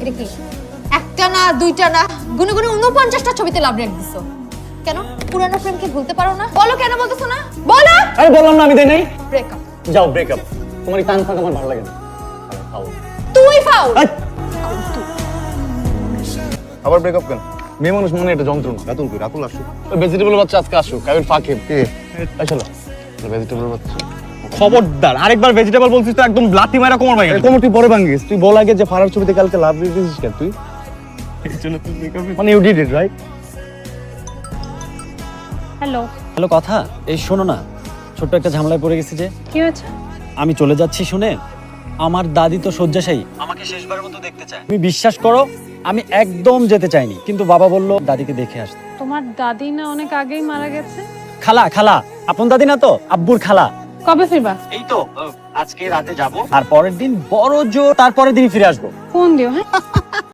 এটা কি? একটা না দুইটা না গুনে গুনে উনপঞ্চাশটা ছবিতে লাভ রেট দিছো। কেন? পুরানো প্রেমকে ভুলতে পারো না? বলো কেন বলতেছো না? বলো! আরে বললাম না আমি দেই নাই। ব্রেকআপ যাও ব্রেকআপ তোমার এই টান ফাঁক আমার ভালো লাগে না। তুই ফাউল! আবার ব্রেকআপ কেন? মেয়ে মানুষ মনে একটা যন্ত্রণা। রাতুল কই? রাতুল আসুক। ভেজিটেবল বাচ্চা আজকে আসুক। আমি ফাঁকে কে? চলো ভেজিটেবল বাচ্চা। খবরদার। আরেকবার ভেজিটেবল বলছিস তো একদম লাতি মারা কোমর ভাই কোমর তুই পরে ভাঙ্গিস তুই বল আগে যে ফারার ছবিতে কালকে লাভ দিয়েছিস কেন তুই? মানে you did it right hello hello কথা? এই শোনো না ছোট্ট একটা ঝামেলায় পড়ে গেছি যে। কি হয়েছে? আমি চলে যাচ্ছি শুনে আমার দাদি তো শয্যাশায়ী। আমাকে শেষবারের মতো দেখতে চায়। তুমি বিশ্বাস করো আমি একদম যেতে চাইনি কিন্তু বাবা বলল দাদিকে দেখে আসতে তোমার দাদি না অনেক আগেই মারা গেছে? খালা খালা আপন দাদি না তো? আব্বুর খালা। কবে ফিরবা? এই তো আজকে রাতে যাব। আর পরের দিন বড় জোর তারপরের দিন ফিরে আসব। ফোন দিও হ্যাঁ?